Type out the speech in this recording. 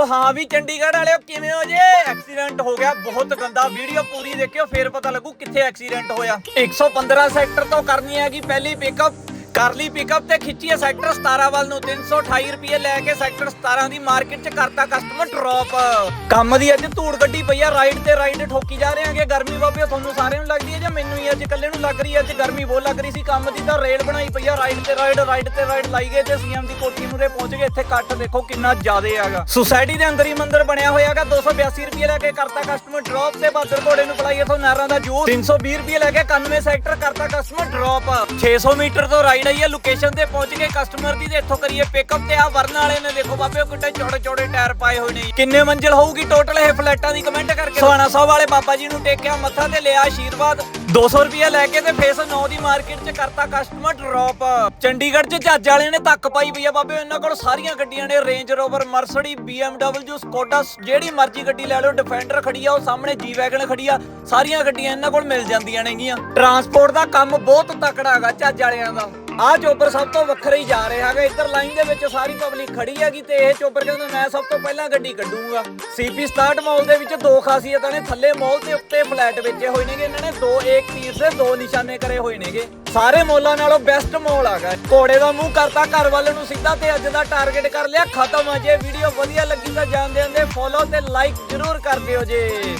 ਉਹ ਹਾਂ ਵੀ ਚੰਡੀਗੜ੍ਹ ਵਾਲਿਓ, ਕਿਵੇਂ ਹੋ ਜੇ? ਐਕਸੀਡੈਂਟ ਹੋ ਗਿਆ, ਬਹੁਤ ਗੰਦਾ ਵੀਡੀਓ ਪੂਰੀ ਦੇਖਿਓ, ਫੇਰ ਪਤਾ ਲੱਗੂ ਕਿੱਥੇ ਐਕਸੀਡੈਂਟ ਹੋਇਆ। 115 ਸੈਕਟਰ ਤੋਂ ਕਰਨੀ ਹੈਗੀ ਪਹਿਲੀ ਪਿਕਅਪ ਕਰ ਲਈ ਪਿਕਅਪ ਤੇ ਖਿੱਚੀ ਹੈ ਸੈਕਟਰ 17 ਵੱਲ ਨੂੰ 328 ਰੁਪਏ ਲੈ ਕੇ ਸੈਕਟਰ 17 ਦੀ ਮਾਰਕੀਟ 'ਚ ਕਰਤਾ ਕਸਟਮਰ ਡ੍ਰੌਪ ਕੰਮ ਦੀ ਅੱਜ ਧੂੜ ਗੱਡੀ ਪਈ ਆ ਰਾਈਡ ਤੇ ਰਾਈਡ ਠੋਕੀ ਜਾ ਰਹੇ ਆਂਗੇ ਗਰਮੀ ਬਾਬੇ, ਤੁਹਾਨੂੰ ਸਾਰਿਆਂ ਨੂੰ ਲੱਗਦੀ ਹੈ ਜਾਂ ਮੈਨੂੰ ਹੀ? ਅੱਜ ਇਕੱਲੇ ਨੂੰ ਲੱਗ ਰਹੀ ਹੈ, ਅੱਜ ਗਰਮੀ ਬਹੁਤ ਲੱਗ ਰਹੀ ਸੀ। ਕੰਮ ਦੀ ਤਾਂ ਰੇਲ ਬਣਾਈ ਪਈ ਆ ਰਾਈਡ ਤੇ ਰਾਈਡ ਰਾਈਡ ਤੇ ਰਾਈਡ ਲਾਈ ਗਏ ਤੇ ਸੀਐਮ ਦੀ ਕੋਠੀ ਮੂਰੇ ਪਹੁੰਚ ਗਏ। ਇੱਥੇ ਕੱਟ ਦੇਖੋ ਕਿੰਨਾ ਜ਼ਿਆਦੇ ਆਗਾ ਸੁਸਾਇਟੀ ਦੇ ਅੰਦਰ ਹੀ ਮੰਦਿਰ ਬਣਿਆ ਹੋਇਆ ਹੈਗਾ 282 ਰੁਪਏ ਲੈ ਕੇ ਕਰਤਾ ਕਸਟਮਰ ਡ੍ਰੌਪ ਤੇ ਬਾਦਰ ਘੋੜੇ ਨੂੰ ਪਲਾਈ ਇਥੋਂ ਨਾਰਾਂ ਦਾ ਜੂਸ। 320 ਰੁਪਏ ਲੈ ਕੇ 91 ਸੈਕਟਰ ਕਰਤਾ ਕਸਟਮਰ ਡ੍ਰੌਪ 600 ਮੀਟਰ ਤੋਂ ਰਾਈਡ ਆਈ ਹੈ ਲੋਕੇਸ਼ਨ ਤੇ ਪਹੁੰਚ ਗਏ ਕਸਟਮਰ ਦੀ ਤੇ ਇੱਥੋਂ ਕਰੀਏ ਪਿਕਅਪ ਤੇ ਆ, ਵਰਨ ਵਾਲੇ ਨੇ ਦੇਖੋ ਬਾਬੇ, ਉਹ ਕਿੱਡੇ ਚੌੜੇ ਚੌੜੇ ਟਾਇਰ ਪਾਏ ਹੋਏ ਨੇ ਕਿੰਨੇ ਮੰਜ਼ਿਲ ਹੋਊਗੀ ਟੋਟਲ ਇਹ ਫਲੈਟਾਂ ਦੀ ਕਮੈਂਟ ਕਰਕੇ। ਸੋਹਣਾ ਸਾਹਿਬ ਵਾਲੇ ਬਾਬਾ ਜੀ ਨੂੰ ਟੇਕਿਆ ਮੱਥਾ ਤੇ ਲਿਆ ਆਸ਼ੀਰਵਾਦ। 200 ਰੁਪਏ ਲੈ ਕੇ ਤੇ ਫੇਸ 9 ਦੀ ਮਾਰਕੀਟ 'ਚ ਕਰਤਾ ਕਸਟਮਰ ਡ੍ਰੌਪ ਚੰਡੀਗੜ੍ਹ 'ਚ ਜੱਜ ਵਾਲਿਆਂ ਨੇ ਤੱਕ ਪਾਈ ਪਈ ਆ ਬਾਬੇ, ਇਹਨਾਂ ਕੋਲ ਸਾਰੀਆਂ ਗੱਡੀਆਂ ਨੇ Range Rover Mercedes BMW Skoda ਜਿਹੜੀ ਮਰਜ਼ੀ ਗੱਡੀ ਲੈ ਲਓ ਡਿਫੈਂਡਰ ਖੜੀ ਆ, ਉਹ ਸਾਹਮਣੇ ਜੀ ਵੈਗਨ ਖੜੀ ਆ, ਸਾਰੀਆਂ ਗੱਡੀਆਂ ਇਹਨਾਂ ਕੋਲ ਮਿਲ ਜਾਂਦੀਆਂ ਨੇਗੀਆਂ। ਟਰਾਂਸਪੋਰਟ ਦਾ ਕੰਮ ਬਹੁਤ ਤਕੜਾ ਹੈਗਾ ਜੱਜ ਵਾਲਿਆਂ ਦਾ। ਆਹ ਚੋਪਰ ਸਭ ਤੋਂ ਵੱਖਰਾ ਹੀ ਜਾ ਰਿਹਾ ਹੈਗਾ, ਇੱਧਰ ਲਾਈਨ ਦੇ ਵਿੱਚ ਸਾਰੀ ਪਬਲਿਕ ਖੜੀ ਹੈਗੀ ਤੇ ਇਹ ਚੋਪਰ ਕਹਿੰਦਾ, ਮੈਂ ਸਭ ਤੋਂ ਪਹਿਲਾਂ ਗੱਡੀ ਕੱਢੂੰਗਾ। ਸੀਪੀ ਸਟਾਰਟ ਮਾਲ ਦੇ ਵਿੱਚ ਦੋ ਖਾਸੀਅਤਾਂ ਨੇ, ਥੱਲੇ ਮਾਲ ਤੇ ਉੱਤੇ ਫਲੈਟ ਵੇਚੇ ਹੋਏ ਨੇਗੇ, ਇਹਨਾਂ ਨੇ ਦੋ ਏ ਏਕ ਤੀਰ ਦੇ ਦੋ ਨਿਸ਼ਾਨੇ ਕਰੇ ਹੋਏ ਨੇਗੇ। ਸਾਰੇ ਮੋਲਾਂ ਨਾਲੋਂ ਬੈਸਟ ਮੋਲ ਹੈਗਾ ਘੋੜੇ ਦਾ ਮੂੰਹ ਕਰਤਾ, ਘਰ ਵੱਲ ਨੂੰ ਸਿੱਧਾ ਤੇ ਅੱਜ ਦਾ ਟਾਰਗੇਟ ਕਰ ਲਿਆ। ਖਤਮ ਆ ਜੇ ਵੀਡੀਓ ਵਧੀਆ ਲੱਗੀ ਤਾਂ ਜਾਂਦੇ ਜਾਂਦੇ ਫੋਲੋ ਤੇ ਲਾਈਕ ਜ਼ਰੂਰ ਕਰ ਦਿਓ ਜੇ।